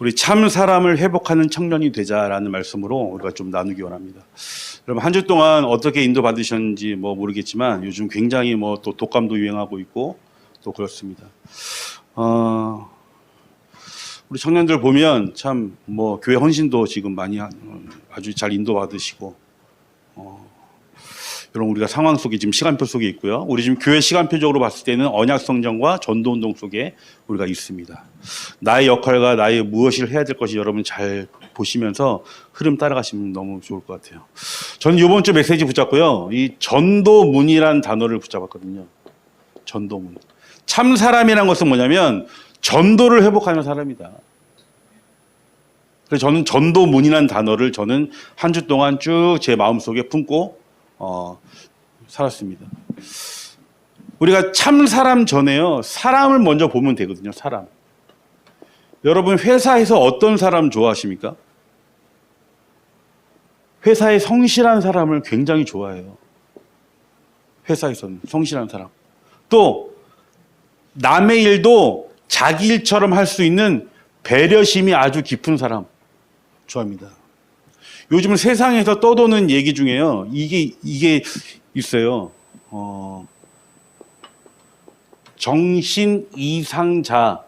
우리 참 사람을 회복하는 청년이 되자라는 말씀으로 우리가 좀 나누기 원합니다. 여러분 한 주 동안 어떻게 인도 받으셨는지 뭐 모르겠지만 요즘 굉장히 뭐 또 독감도 유행하고 있고 또 그렇습니다. 어, 우리 청년들 보면 참 뭐 교회 헌신도 지금 많이 하- 아주 잘 인도 받으시고 어, 이런 우리가 상황 속에 지금 시간표 속에 있고요. 우리 지금 교회 시간표적으로 봤을 때는 언약 성전과 전도 운동 속에 우리가 있습니다. 나의 역할과 나의 무엇을 해야 될 것이 여러분 잘 보시면서 흐름 따라가시면 너무 좋을 것 같아요. 저는 이번 주 메시지 붙잡고요. 이 전도문이란 단어를 붙잡았거든요. 전도문. 참 사람이란 것은 뭐냐면 전도를 회복하는 사람이다. 그래서 저는 전도문이라는 단어를 저는 한 주 동안 쭉 제 마음속에 품고 어, 살았습니다. 우리가 참 사람 전에요. 사람을 먼저 보면 되거든요. 사람. 여러분 회사에서 어떤 사람 좋아하십니까? 회사에 성실한 사람을 굉장히 좋아해요. 회사에서는 성실한 사람. 또 남의 일도 자기 일처럼 할 수 있는 배려심이 아주 깊은 사람 좋아합니다. 요즘 세상에서 떠도는 얘기 중에요. 이게 이게 있어요. 어, 정신 이상자.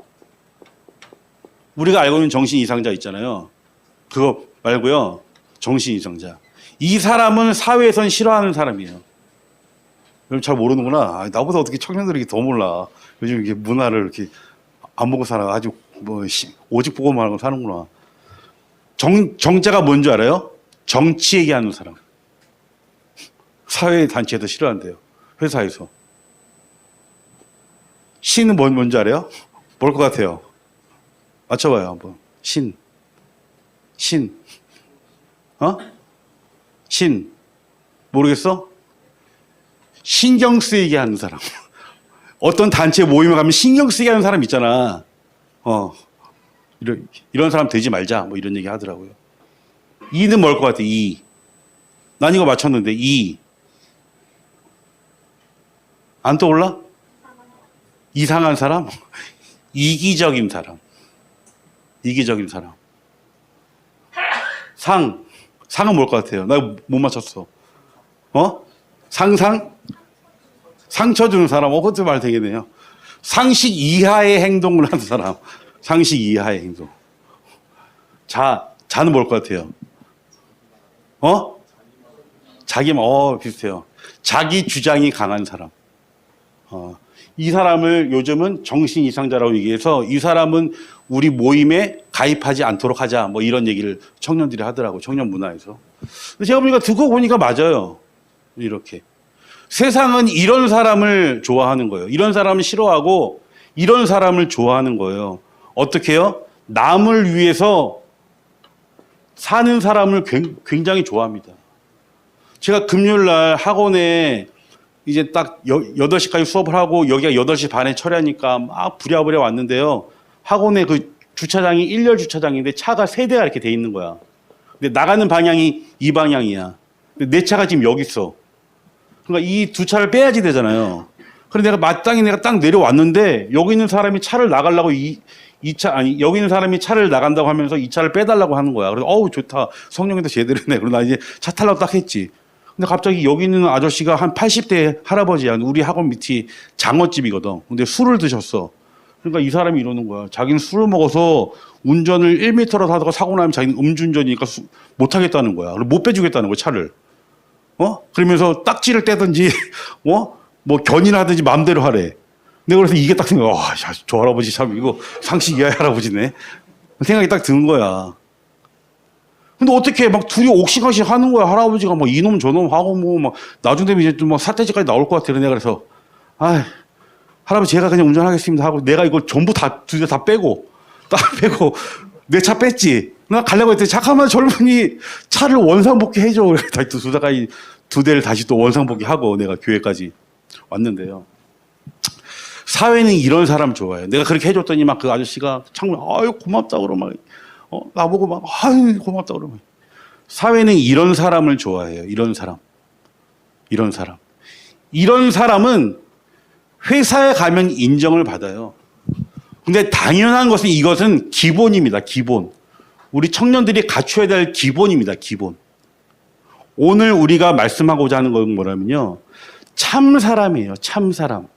우리가 알고 있는 정신 이상자 있잖아요. 그거 말고요. 정신 이상자. 이 사람은 사회에선 싫어하는 사람이에요. 여러분 잘 모르는구나. 아, 나보다 어떻게 청년들이 더 몰라. 요즘 이게 문화를 이렇게 안 보고 살아. 아주 뭐 시- 오직 보고 말고 사는구나. 정 정자가 뭔지 알아요? 정치 얘기하는 사람. 사회 단체에서 싫어한대요. 회사에서. 신은 뭔 뭔지 알아요? 뭘 것 같아요? 맞춰봐요 한번. 신. 신. 어? 신. 모르겠어? 신경 쓰이게 하는 사람. 어떤 단체 모임에 가면 신경 쓰이게 하는 사람 있잖아. 어. 이런, 이런 사람 되지 말자. 뭐 이런 얘기 하더라고요. 이는 뭘 것 같아? 이. 난 이거 맞췄는데, 이. 안 떠올라? 이상한 사람? 이기적인 사람. 이기적인 사람. 상. 상은 뭘 것 같아요? 나 못 맞췄어. 어? 상상? 상처 주는 사람. 어, 그것도 말 되겠네요. 상식 이하의 행동을 하는 사람. 상식 이하의 행동. 자, 자는 뭘 것 같아요? 어? 자기만, 어, 비슷해요. 자기 주장이 강한 사람. 어, 이 사람을 요즘은 정신 이상자라고 얘기해서 이 사람은 우리 모임에 가입하지 않도록 하자. 뭐 이런 얘기를 청년들이 하더라고. 청년 문화에서. 제가 보니까 듣고 보니까 맞아요. 이렇게. 세상은 이런 사람을 좋아하는 거예요. 이런 사람을 싫어하고 이런 사람을 좋아하는 거예요. 어떻게요? 남을 위해서 사는 사람을 굉- 굉장히 좋아합니다. 제가 금요일 날 학원에 이제 딱 여, 8시까지 수업을 하고 여기가 8시 반에 철야니까 막 부랴부랴 왔는데요. 학원에 그 주차장이 일렬 주차장인데 차가 세 대가 이렇게 돼 있는 거야. 근데 나가는 방향이 이 방향이야. 근데 내 차가 지금 여기 있어. 그러니까 이 두 차를 빼야지 되잖아요. 그런데 내가 마땅히 내가 딱 내려왔는데 여기 있는 사람이 차를 나가려고 이, 이 차, 아니, 여기 있는 사람이 차를 나간다고 하면서 이 차를 빼달라고 하는 거야. 그래서 어우, 좋다. 성령님도 제대로 네 그러고 나 이제 차 타려고 딱 했지. 근데 갑자기 여기 있는 아저씨가 한 80대 할아버지야. 우리 학원 밑이 장어집이거든. 근데 술을 드셨어. 그러니까 이 사람이 이러는 거야. 자기는 술을 먹어서 운전을 1m로 하다가 사고 나면 자기는 음주운전이니까 수- 못 하겠다는 거야. 그리고 못 빼주겠다는 거야, 차를. 어? 그러면서 딱지를 떼든지, 어? 뭐 견인을 하든지 마음대로 하래. 내가 그래서 이게 딱 생각해. 와, 야, 저 할아버지 참 이거 상식 이하의 할아버지네. 생각이 딱 드는 거야. 근데 어떻게 막 둘이 옥시각시 하는 거야. 할아버지가 막 이놈 저놈 하고 뭐 막 나중 되면 이제 좀 막 사태지까지 나올 것 같아. 내가 그래서 아 할아버지 제가 그냥 운전하겠습니다 하고 내가 이거 전부 다두대다 빼고 딱 빼고 내 차 뺐지. 나 가려고 했더니 잠깐만 젊은이 차를 원상복귀 해줘. 다시 또 두다까지 두 대를 다시 또 원상복귀 하고 내가 교회까지 왔는데요. 사회는 이런 사람 좋아해요. 내가 그렇게 해줬더니 막 그 아저씨가 창문 아유 고맙다 그러고 막 어, 나보고 막 아유 고맙다 그러고 사회는 이런 사람을 좋아해요. 이런 사람. 이런 사람. 이런 사람은 회사에 가면 인정을 받아요. 근데 당연한 것은 이것은 기본입니다. 기본. 우리 청년들이 갖춰야 될 기본입니다. 기본. 오늘 우리가 말씀하고자 하는 건 뭐냐면요. 참 사람이에요. 참 사람.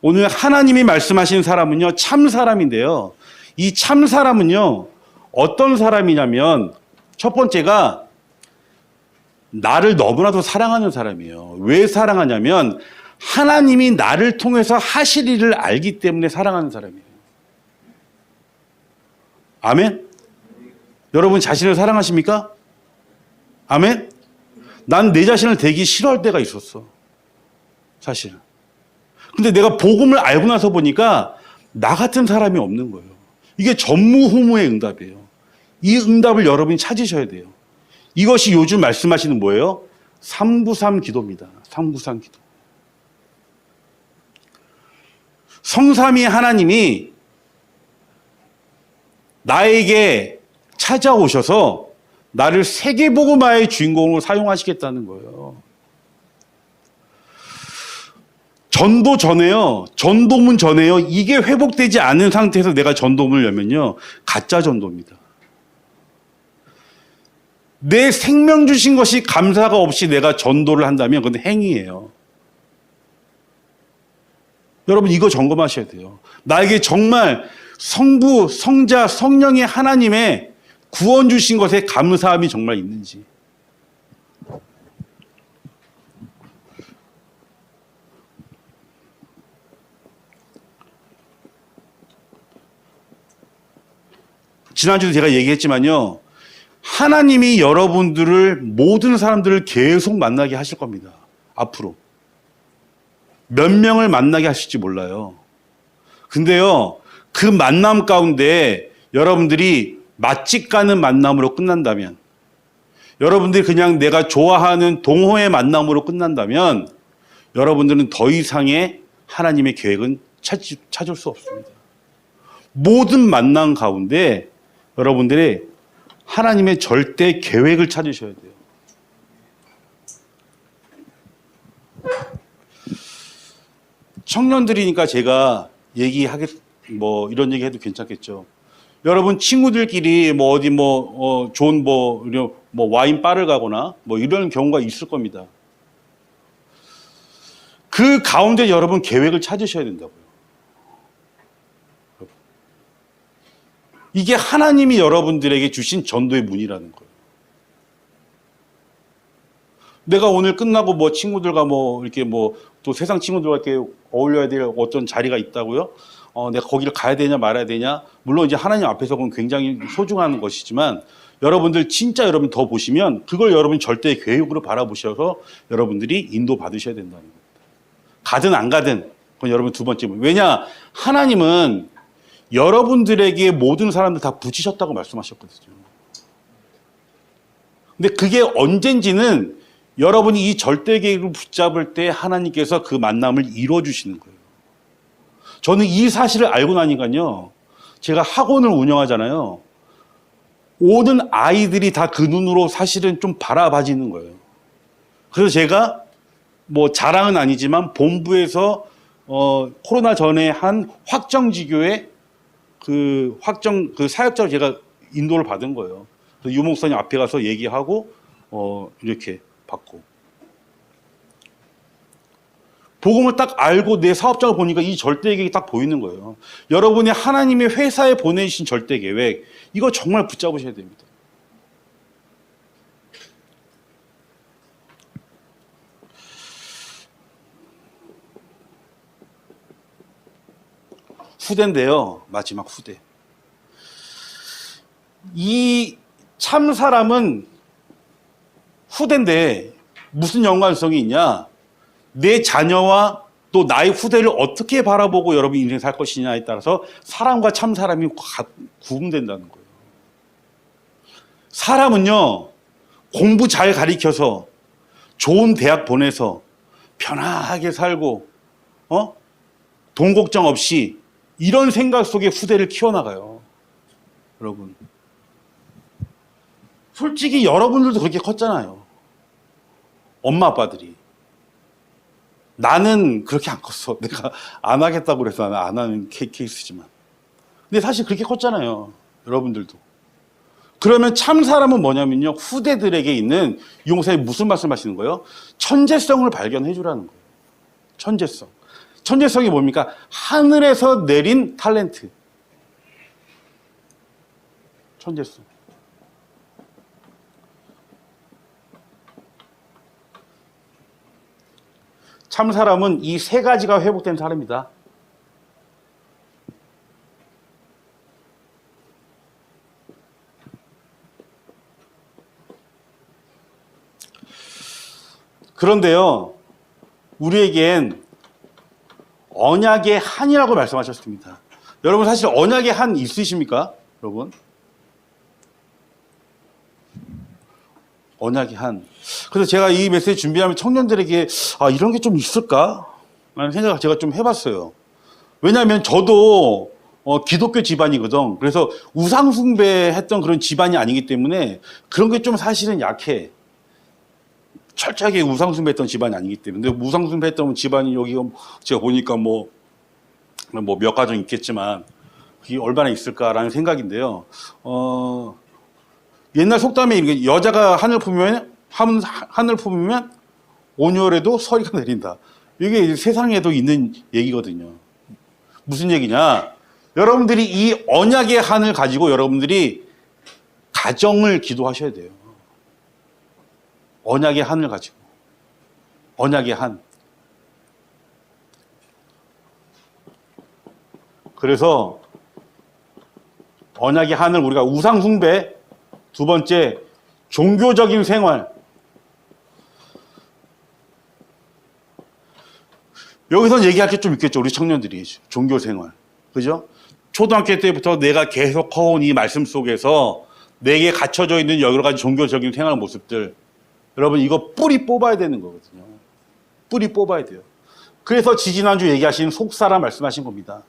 오늘 하나님이 말씀하신 사람은요. 참 사람인데요. 이 참 사람은요. 어떤 사람이냐면 첫 번째가 나를 너무나도 사랑하는 사람이에요. 왜 사랑하냐면 하나님이 나를 통해서 하실 일을 알기 때문에 사랑하는 사람이에요. 아멘? 여러분 자신을 사랑하십니까? 아멘? 난 내 자신을 되게 싫어할 때가 있었어. 사실. 근데 내가 복음을 알고 나서 보니까 나 같은 사람이 없는 거예요. 이게 전무후무의 응답이에요. 이 응답을 여러분이 찾으셔야 돼요. 이것이 요즘 말씀하시는 뭐예요? 393 기도입니다. 393 기도. 성삼위 하나님이 나에게 찾아오셔서 나를 세계복음화의 주인공으로 사용하시겠다는 거예요. 전도 전에요. 전도문 전에요. 이게 회복되지 않은 상태에서 내가 전도문을 열면요. 가짜 전도입니다. 내 생명 주신 것이 감사가 없이 내가 전도를 한다면 그건 행위예요. 여러분 이거 점검하셔야 돼요. 나에게 정말 성부, 성자, 성령의 하나님의 구원 주신 것에 감사함이 정말 있는지. 지난주도 제가 얘기했지만요. 하나님이 여러분들을 모든 사람들을 계속 만나게 하실 겁니다. 앞으로. 몇 명을 만나게 하실지 몰라요. 근데요, 그 만남 가운데 여러분들이 맛집 가는 만남으로 끝난다면, 여러분들이 그냥 내가 좋아하는 동호회 만남으로 끝난다면, 여러분들은 더 이상의 하나님의 계획은 찾, 찾을 수 없습니다. 모든 만남 가운데 여러분들이 하나님의 절대 계획을 찾으셔야 돼요. 청년들이니까 제가 얘기하겠 뭐 이런 얘기 해도 괜찮겠죠. 여러분 친구들끼리 뭐 어디 뭐 어, 좋은 뭐, 뭐 와인 바를 가거나 뭐 이런 경우가 있을 겁니다. 그 가운데 여러분 계획을 찾으셔야 된다고요. 이게 하나님이 여러분들에게 주신 전도의 문이라는 거예요. 내가 오늘 끝나고 뭐 친구들과 뭐 이렇게 뭐 또 세상 친구들과 이렇게 어울려야 될 어떤 자리가 있다고요? 어, 내가 거기를 가야 되냐 말아야 되냐? 물론 이제 하나님 앞에서 그건 굉장히 소중한 것이지만 여러분들 진짜 여러분 더 보시면 그걸 여러분 절대 계획으로 바라보셔서 여러분들이 인도 받으셔야 된다는 겁니다. 가든 안 가든 그건 여러분 두 번째 문. 왜냐 하나님은 여러분들에게 모든 사람들 다 붙이셨다고 말씀하셨거든요. 근데 그게 언젠지는 여러분이 이 절대 계획을 붙잡을 때 하나님께서 그 만남을 이루어 주시는 거예요. 저는 이 사실을 알고 나니까요. 제가 학원을 운영하잖아요. 오는 아이들이 다 그 눈으로 사실은 좀 바라봐지는 거예요. 그래서 제가 뭐 자랑은 아니지만 본부에서 어, 코로나 전에 한 확정지교의 그 확정 그 사역자를 제가 인도를 받은 거예요. 유 목사님 앞에 가서 얘기하고 어, 이렇게 받고 복음을 딱 알고 내 사업장을 보니까 이 절대 계획이 딱 보이는 거예요. 여러분이 하나님의 회사에 보내주신 절대 계획 이거 정말 붙잡으셔야 됩니다. 후대인데요. 마지막 후대. 이 참 사람은 후대인데 무슨 연관성이 있냐? 내 자녀와 또 나의 후대를 어떻게 바라보고 여러분 인생 살 것이냐에 따라서 사람과 참 사람이 가- 구분된다는 거예요. 사람은요, 공부 잘 가리켜서 좋은 대학 보내서 편하게 살고, 어? 돈 걱정 없이 이런 생각 속에 후대를 키워나가요. 여러분. 솔직히 여러분들도 그렇게 컸잖아요. 엄마 아빠들이. 나는 그렇게 안 컸어. 내가 안 하겠다고 그래서 나는 안 하는 케- 케이스지만. 근데 사실 그렇게 컸잖아요. 여러분들도. 그러면 참 사람은 뭐냐면요. 후대들에게 있는 용사님 무슨 말씀 하시는 거예요? 천재성을 발견해 주라는 거예요. 천재성. 천재성이 뭡니까? 하늘에서 내린 탤런트. 천재성. 참 사람은 이 세 가지가 회복된 사람이다. 그런데요, 우리에겐 언약의 한이라고 말씀하셨습니다. 여러분 사실 언약의 한 있으십니까? 여러분? 언약의 한. 그래서 제가 이 메시지 준비하면 청년들에게 아, 이런 게 좀 있을까? 라는 생각을 제가 좀 해봤어요. 왜냐하면 저도 어, 기독교 집안이거든. 그래서 우상숭배했던 그런 집안이 아니기 때문에 그런 게 좀 사실은 약해. 철저하게 우상숭배했던 집안이 아니기 때문에. 우상숭배했던 집안이 여기가 제가 보니까 뭐, 뭐몇 가정 있겠지만 그게 얼마나 있을까라는 생각인데요. 어, 옛날 속담에 여자가 하늘 품으면 한- 하늘 품으면 온열에도 서리가 내린다. 이게 세상에도 있는 얘기거든요. 무슨 얘기냐? 여러분들이 이 언약의 한을 가지고 여러분들이 가정을 기도하셔야 돼요. 언약의 한을 가지고. 언약의 한. 그래서 언약의 한을 우리가 우상 숭배, 두 번째, 종교적인 생활. 여기서 얘기할 게 좀 있겠죠. 우리 청년들이. 종교 생활. 그죠? 초등학교 때부터 내가 계속 커온 이 말씀 속에서 내게 갇혀져 있는 여러 가지 종교적인 생활 모습들. 여러분, 이거 뿌리 뽑아야 되는 거거든요. 뿌리 뽑아야 돼요. 그래서 지지난주 얘기하신 속사람 말씀하신 겁니다.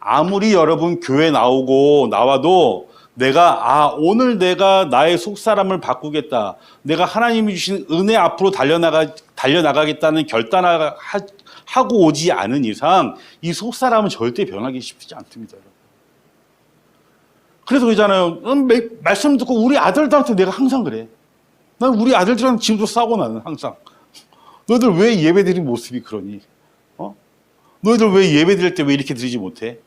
아무리 여러분 교회 나오고 나와도 내가 아 오늘 내가 나의 속사람을 바꾸겠다. 내가 하나님이 주신 은혜 앞으로 달려나가 달려나가겠다는 결단을 하, 하고 오지 않은 이상 이 속사람은 절대 변하기 쉽지 않습니다. 그래서 그러잖아요. 음, 매- 말씀 듣고 우리 아들들한테 내가 항상 그래. 난 우리 아들들한테 지금도 싸고 나는 항상. 너희들 왜 예배 드린 모습이 그러니? 어? 너희들 왜 예배 드릴 때 왜 이렇게 드리지 못해?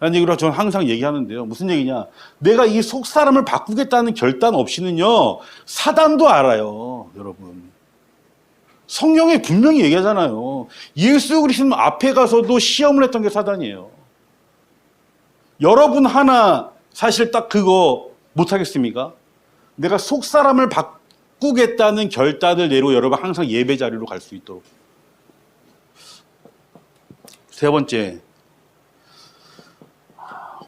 라는 얘기로 저는 항상 얘기하는데요. 무슨 얘기냐? 내가 이 속 사람을 바꾸겠다는 결단 없이는요, 사단도 알아요, 여러분. 성경에 분명히 얘기하잖아요. 예수 그리스도 앞에 가서도 시험을 했던 게 사단이에요. 여러분 하나 사실 딱 그거 못하겠습니까? 내가 속 사람을 바 꾸겠다는 결단을 내로 여러분 항상 예배 자리로 갈 수 있도록. 세 번째,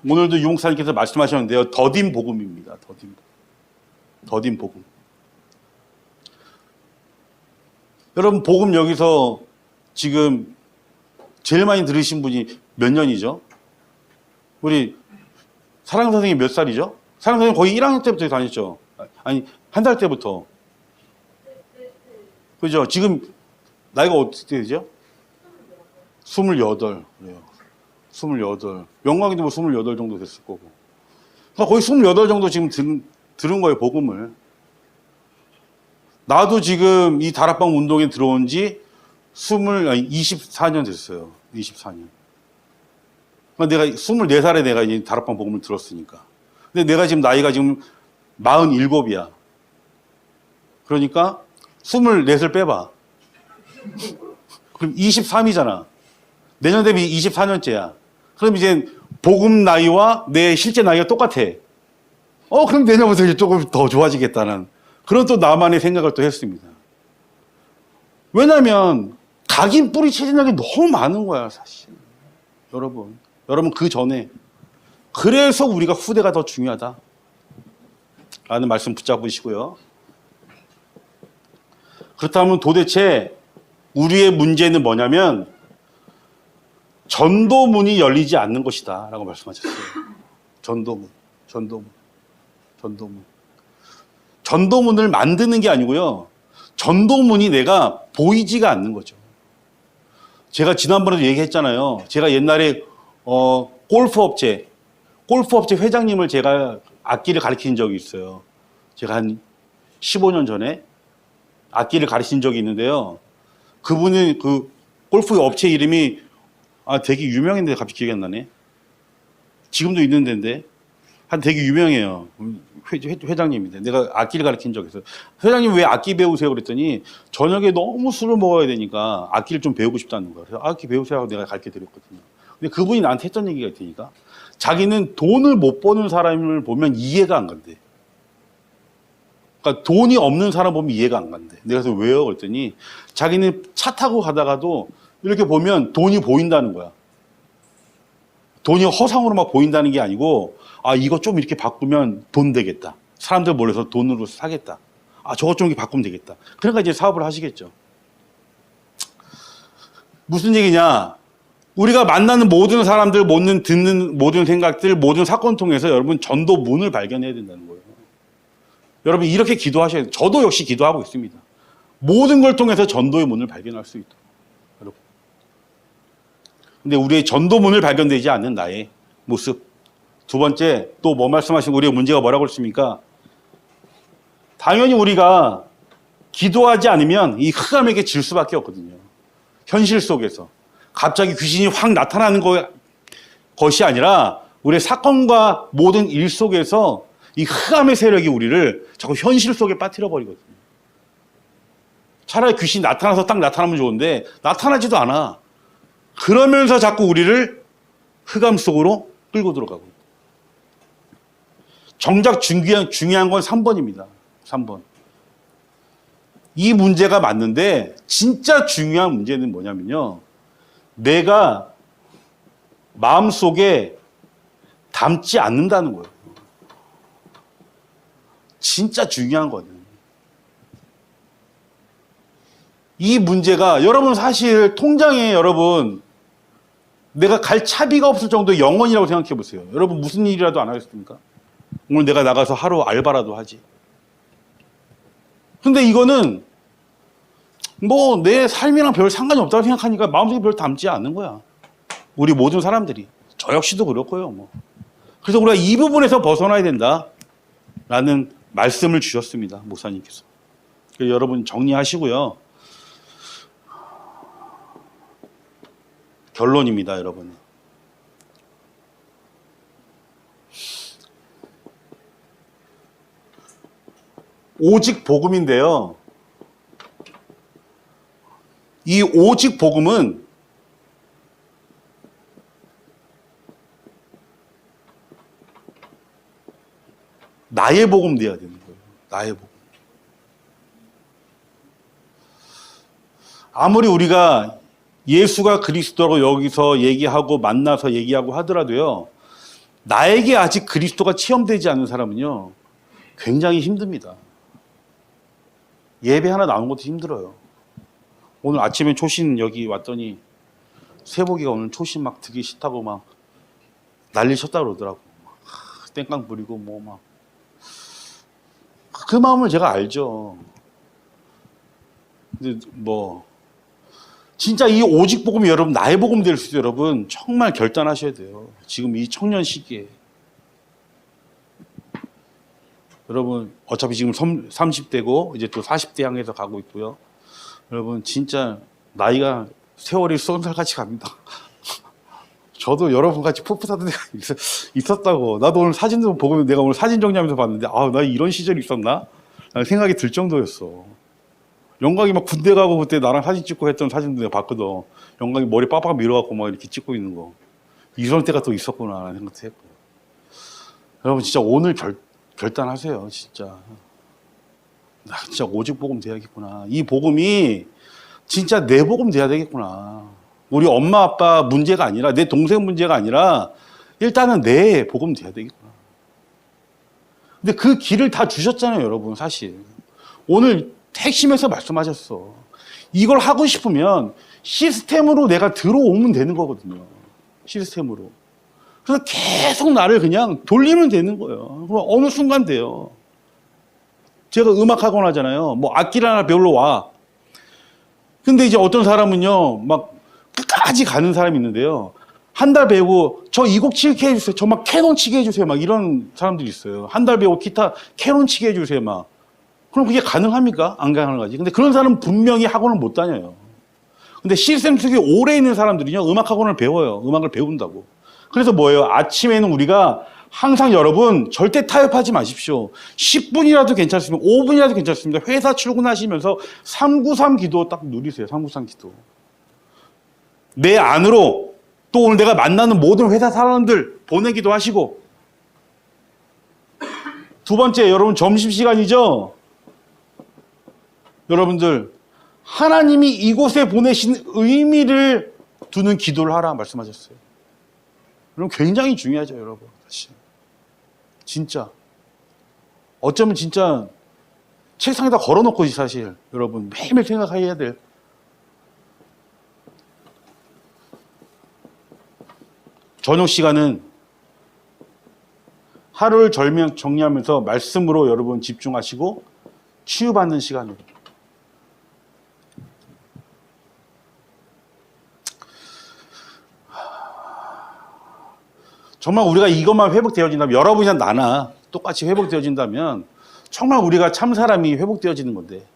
오늘도 유목사님께서 말씀하셨는데요. 더딘 복음입니다. 더딘. 더딘 복음. 여러분 복음 여기서 지금 제일 많이 들으신 분이 몇 년이죠? 우리 사랑 선생님 몇 살이죠? 사랑 선생님 거의 1학년 때부터 다녔죠. 아니 한 달 때부터. 그죠? 지금 나이가 어떻게 되죠? 28. 그래요. 28. 영광이도 뭐 28 정도 됐을 거고. 그러니까 거의 28 정도 지금 들, 들은 거예요, 복음을. 나도 지금 이 다락방 운동에 들어온 지 20, 아니, 24년 됐어요. 24년. 그러니까 내가 24살에 내가 이 다락방 복음을 들었으니까. 근데 내가 지금 나이가 지금 47이야. 그러니까 24살 빼봐. 그럼 23이잖아. 내년 되면 24년째야. 그럼 이제 복음 나이와 내 실제 나이가 똑같아. 어, 그럼 내년부터 이제 조금 더 좋아지겠다는 그런 또 나만의 생각을 또 했습니다. 왜냐면 각인 뿌리 체진학이 너무 많은 거야, 사실. 여러분. 여러분 그 전에 그래서 우리가 후대가 더 중요하다. 라는 말씀 붙잡으시고요. 그렇다면 도대체 우리의 문제는 뭐냐면 전도문이 열리지 않는 것이다. 라고 말씀하셨어요. 전도문, 전도문, 전도문. 전도문을 만드는 게 아니고요. 전도문이 내가 보이지가 않는 거죠. 제가 지난번에도 얘기했잖아요. 제가 옛날에 어, 골프 업체, 골프 업체 회장님을 제가 악기를 가르친 적이 있어요. 제가 한 15년 전에 악기를 가르친 적이 있는데요. 그분이 그 골프 업체 이름이 아 되게 유명했는데 갑자기 기억이 안 나네. 지금도 있는 데인데 한 되게 유명해요. 회, 회, 회 장님인데 내가 악기를 가르친 적이 있어요. 회장님 왜 악기 배우세요? 그랬더니 저녁에 너무 술을 먹어야 되니까 악기를 좀 배우고 싶다는 거예요. 그래서 악기 배우세요 하고 내가 가르쳐 드렸거든요. 근데 그분이 나한테 했던 얘기가 있으니까 자기는 돈을 못 버는 사람을 보면 이해가 안 간대. 그러니까 돈이 없는 사람 보면 이해가 안 간대. 내가 그래서 왜요? 그랬더니 자기는 차 타고 가다가도 이렇게 보면 돈이 보인다는 거야. 돈이 허상으로 막 보인다는 게 아니고 아 이거 좀 이렇게 바꾸면 돈 되겠다. 사람들 몰려서 돈으로 사겠다. 아 저것 좀 이렇게 바꾸면 되겠다. 그러니까 이제 사업을 하시겠죠. 무슨 얘기냐? 우리가 만나는 모든 사람들, 모든 듣는 모든 생각들, 모든 사건 통해서 여러분 전도 문을 발견해야 된다는 거예요. 여러분 이렇게 기도하셔야 돼요. 저도 역시 기도하고 있습니다. 모든 걸 통해서 전도의 문을 발견할 수 있도록. 여러분. 근데 우리의 전도 문을 발견되지 않는 나의 모습. 두 번째 또 뭐 말씀하신 우리의 문제가 뭐라고 했습니까? 당연히 우리가 기도하지 않으면 이 흑암에게 질 수밖에 없거든요. 현실 속에서 갑자기 귀신이 확 나타나는 거, 것이 아니라 우리의 사건과 모든 일 속에서 이 흑암의 세력이 우리를 자꾸 현실 속에 빠뜨려 버리거든요. 차라리 귀신이 나타나서 딱 나타나면 좋은데 나타나지도 않아. 그러면서 자꾸 우리를 흑암 속으로 끌고 들어가고. 정작 중요한, 중요한 건 3번입니다. 3번. 이 문제가 맞는데 진짜 중요한 문제는 뭐냐면요. 내가 마음속에 담지 않는다는 거예요. 진짜 중요한 거는. 이 문제가 여러분 사실 통장에 여러분 내가 갈 차비가 없을 정도의 영원이라고 생각해 보세요. 여러분 무슨 일이라도 안 하겠습니까? 오늘 내가 나가서 하루 알바라도 하지. 근데 이거는 뭐 내 삶이랑 별 상관이 없다고 생각하니까 마음속에 별 담지 않는 거야. 우리 모든 사람들이. 저 역시도 그렇고요. 뭐. 그래서 우리가 이 부분에서 벗어나야 된다. 라는 말씀을 주셨습니다. 목사님께서. 여러분 정리하시고요. 결론입니다, 여러분. 오직 복음인데요. 이 오직 복음은 나의 복음 돼야 되는 거예요. 나의 복음. 아무리 우리가 예수가 그리스도라고 여기서 얘기하고 만나서 얘기하고 하더라도요. 나에게 아직 그리스도가 체험되지 않은 사람은요. 굉장히 힘듭니다. 예배 하나 나오는 것도 힘들어요. 오늘 아침에 초신 여기 왔더니 세복이가 오늘 초신 막 듣기 싫다고 막 난리 쳤다 그러더라고. 막 땡깡 부리고 뭐 막. 그 마음을 제가 알죠. 근데 뭐 진짜 이 오직 복음이 여러분 나의 복음 될 수 있어요, 여러분. 정말 결단하셔야 돼요. 지금 이 청년 시기에. 여러분 어차피 지금 30대고 이제 또 40대 향해서 가고 있고요. 여러분 진짜 나이가 세월이 쏜살 같이 갑니다. 저도 여러분 같이 풋풋하던 데가 있- 있었다고. 나도 오늘 사진도 보고 내가 오늘 사진 정리하면서 봤는데 아, 나 이런 시절이 있었나? 생각이 들 정도였어. 영광이 막 군대 가고 그때 나랑 사진 찍고 했던 사진도 내가 봤거든. 영광이 머리 빡빡 밀어갖고 막 이렇게 찍고 있는 거. 이런 때가 또 있었구나 라는 생각도 했고. 여러분 진짜 오늘 결, 결단하세요. 진짜. 나 진짜 오직 복음 돼야겠구나. 이 복음이 진짜 내 복음 돼야 되겠구나. 우리 엄마 아빠 문제가 아니라 내 동생 문제가 아니라 일단은 내 복음 돼야 되겠구나. 근데 그 길을 다 주셨잖아요, 여러분, 사실. 오늘 핵심에서 말씀하셨어. 이걸 하고 싶으면 시스템으로 내가 들어오면 되는 거거든요. 시스템으로. 그래서 계속 나를 그냥 돌리면 되는 거예요. 그럼 어느 순간 돼요. 제가 음악 학원 하잖아요. 뭐 악기를 하나 배우러 와. 근데 이제 어떤 사람은요, 막 끝까지 가는 사람이 있는데요. 한 달 배우고 저 이 곡 치게 해주세요. 저 막 캐논 치게 해주세요. 막 이런 사람들이 있어요. 한 달 배우고 기타 캐논 치게 해주세요. 막 그럼 그게 가능합니까? 안 가능하지. 근데 그런 사람은 분명히 학원을 못 다녀요. 근데 시스템 속에 오래 있는 사람들이요. 음악 학원을 배워요. 음악을 배운다고. 그래서 뭐예요? 아침에는 우리가 항상 여러분 절대 타협하지 마십시오. 10분이라도 괜찮습니다. 5분이라도 괜찮습니다. 회사 출근하시면서 393 기도 딱 누리세요. 393 기도. 내 안으로 또 오늘 내가 만나는 모든 회사 사람들 보내기도 하시고 두 번째 여러분 점심시간이죠? 여러분들 하나님이 이곳에 보내신 의미를 두는 기도를 하라 말씀하셨어요. 그럼 굉장히 중요하죠, 여러분. 사실. 진짜. 어쩌면 진짜 책상에다 걸어놓고 사실 여러분 매일매일 생각해야 될 저녁 시간은 하루를 절명 정리하면서 말씀으로 여러분 집중하시고 치유받는 시간으로 정말 우리가 이것만 회복되어진다면 여러분이나 나나 똑같이 회복되어진다면 정말 우리가 참 사람이 회복되어지는 건데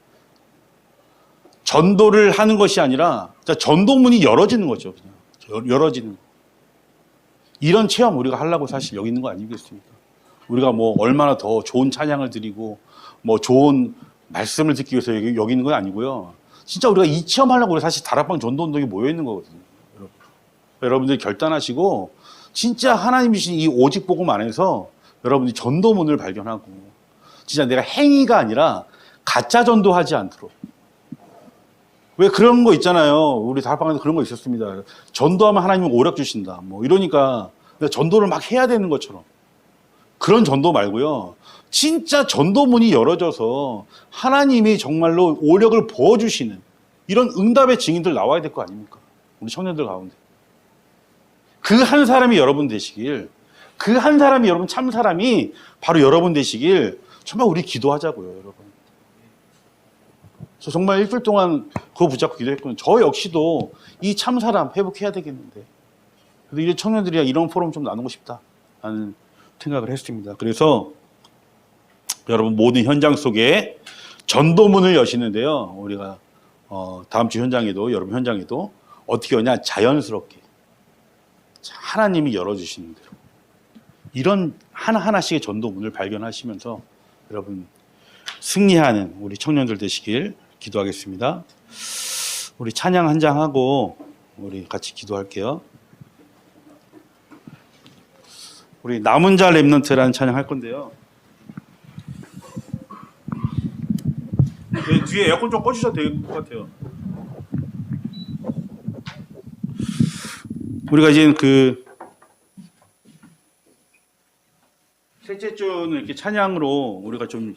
전도를 하는 것이 아니라 전도문이 열어지는 거죠. 그냥 열어지는 거. 이런 체험 우리가 하려고 사실 여기 있는 거 아니겠습니까? 우리가 뭐 얼마나 더 좋은 찬양을 드리고 뭐 좋은 말씀을 듣기 위해서 여기, 여기 있는 건 아니고요. 진짜 우리가 이 체험하려고 사실 다락방 전도 운동에 모여 있는 거거든요. 여러분. 여러분들이 결단하시고 진짜 하나님이 주신 이 오직 복음 안에서 여러분들이 전도문을 발견하고 진짜 내가 행위가 아니라 가짜 전도하지 않도록 왜 그런 거 있잖아요. 우리 다락방에도 그런 거 있었습니다. 전도하면 하나님은 오력 주신다. 뭐 이러니까 전도를 막 해야 되는 것처럼 그런 전도 말고요. 진짜 전도문이 열어져서 하나님이 정말로 오력을 부어주시는 이런 응답의 증인들 나와야 될 거 아닙니까? 우리 청년들 가운데. 그 한 사람이 여러분 되시길, 그 한 사람이 여러분 참 사람이 바로 여러분 되시길 정말 우리 기도하자고요, 여러분. 저 정말 일주일 동안 그거 붙잡고 기도했거든요. 저 역시도 이 참 사람 회복해야 되겠는데. 그래서 이 청년들이랑 이런 포럼 좀 나누고 싶다. 하는 생각을 했습니다. 그래서 여러분 모든 현장 속에 전도문을 여시는데요. 우리가 어, 다음 주 현장에도 여러분 현장에도 어떻게 하냐 자연스럽게 하나님이 열어주시는 대로 이런 하나 하나씩의 전도문을 발견하시면서 여러분 승리하는 우리 청년들 되시길 기도하겠습니다. 우리 찬양 한 장 하고 우리 같이 기도할게요. 우리 남은 자 랩넌트라는 찬양 할 건데요. 네, 뒤에 에어컨 좀 꺼주셔도 될 것 같아요. 우리가 이제 그 셋째 주는 이렇게 찬양으로 우리가 좀 어,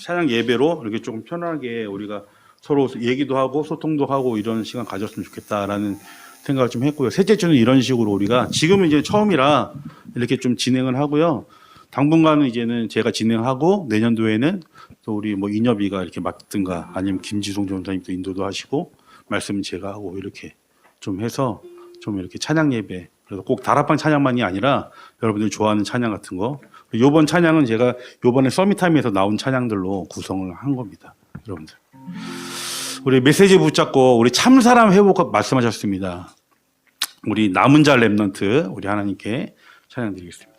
찬양 예배로 이렇게 조금 편하게 우리가 서로 얘기도 하고 소통도 하고 이런 시간 가졌으면 좋겠다라는 생각을 좀 했고요. 셋째 주는 이런 식으로 우리가 지금은 이제 처음이라 이렇게 좀 진행을 하고요. 당분간은 이제는 제가 진행하고 내년도에는 또 우리 뭐 인여비가 이렇게 맡든가 아니면 김지송 전사님도 인도도 하시고 말씀은 제가 하고 이렇게 좀 해서 좀 이렇게 찬양 예배 그래서 꼭 다락방 찬양만이 아니라 여러분들이 좋아하는 찬양 같은 거 요번 찬양은 제가 요번에 서밋타임에서 나온 찬양들로 구성을 한 겁니다. 여러분들. 우리 메시지 붙잡고 우리 참사람 회복 말씀하셨습니다. 우리 남은 자 랩넌트 우리 하나님께 찬양 드리겠습니다.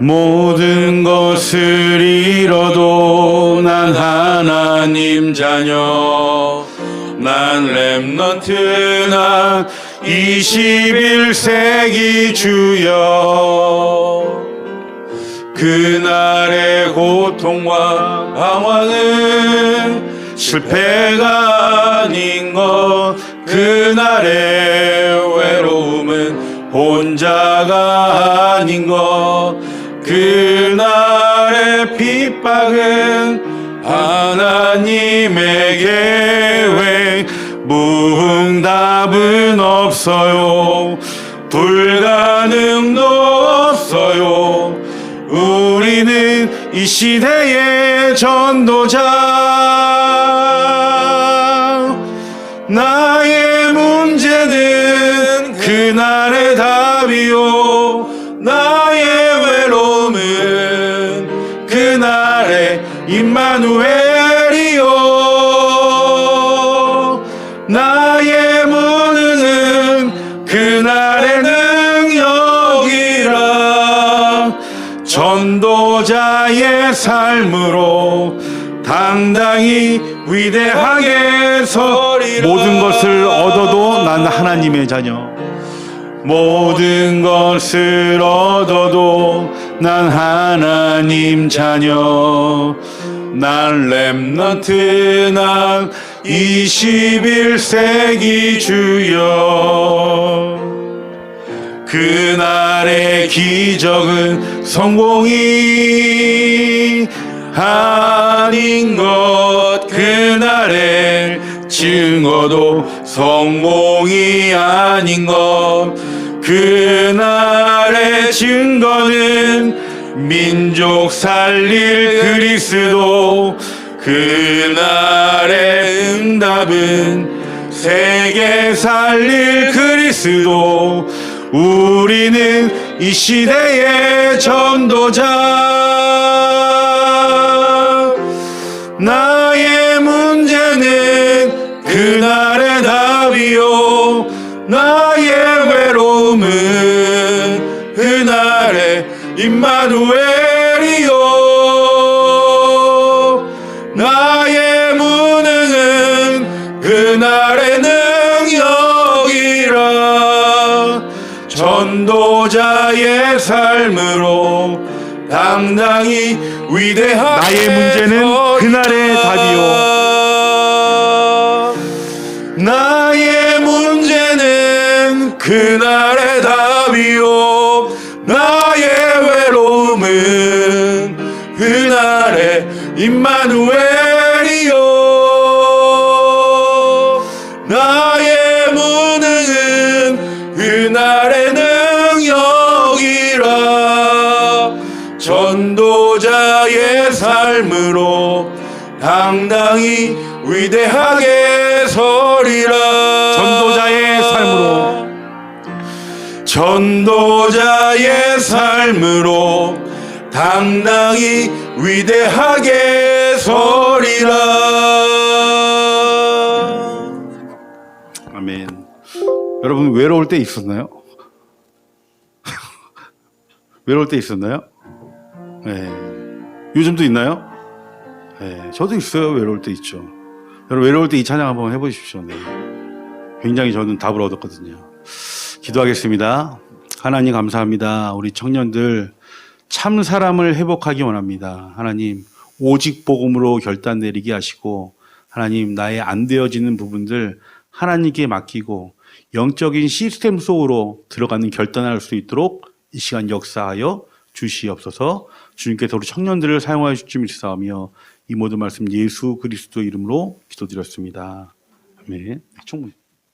모든 것을 잃어도 난 하나님 자녀 난난 21세기 주여. 그날의 고통과 방황은 실패가 아닌 것. 그날의 외로움은 혼자가 아닌 것. 그날의 핍박은 계획 무응답은 없어요 불가능도 없어요. 우리는 이 시대의 전도자. 삶으로 당당히 위대하게 서리라. 모든 것을 얻어도 난 하나님의 자녀. 모든 것을 얻어도 난 하나님 자녀. 난 렘넌트 난 21세기 주여 그날의 기적은 성공이 아닌 것. 그날의 증거도 성공이 아닌 것. 그날의 증거는 민족 살릴 그리스도. 그날의 응답은 세계 살릴 그리스도 우리는 이 시대의 전도자. 나의 문제는 그날의 답이요. 나의 외로움은 그날의 임마누엘이요. 나의 무능은 그날의 능 전도자의 삶으로 당당히 위대하게 나의 문제는 그날의 답이요. 나의 문제는 그날의 답이요. 나의 외로움은 그날의 임마누엘 삶으로 당당히 위대하게 서리라 전도자의 삶으로 전도자의 삶으로 당당히 위대하게 서리라 아멘 여러분 외로울 때 있었나요? 외로울 때 있었나요? 네. 요즘도 있나요? 네. 저도 있어요. 외로울 때 있죠. 여러분 외로울 때 이 찬양 한번 해보십시오. 네. 굉장히 저는 답을 얻었거든요. 기도하겠습니다. 하나님 감사합니다. 우리 청년들 참 사람을 회복하기 원합니다. 하나님 오직 복음으로 결단 내리게 하시고 하나님 나의 안 되어지는 부분들 하나님께 맡기고 영적인 시스템 속으로 들어가는 결단할 수 있도록 이 시간 역사하여 주시옵소서 주님께서 우리 청년들을 사용하여 주심을 싸우며 이 모든 말씀 예수 그리스도 이름으로 기도드렸습니다. 아멘. 충분히.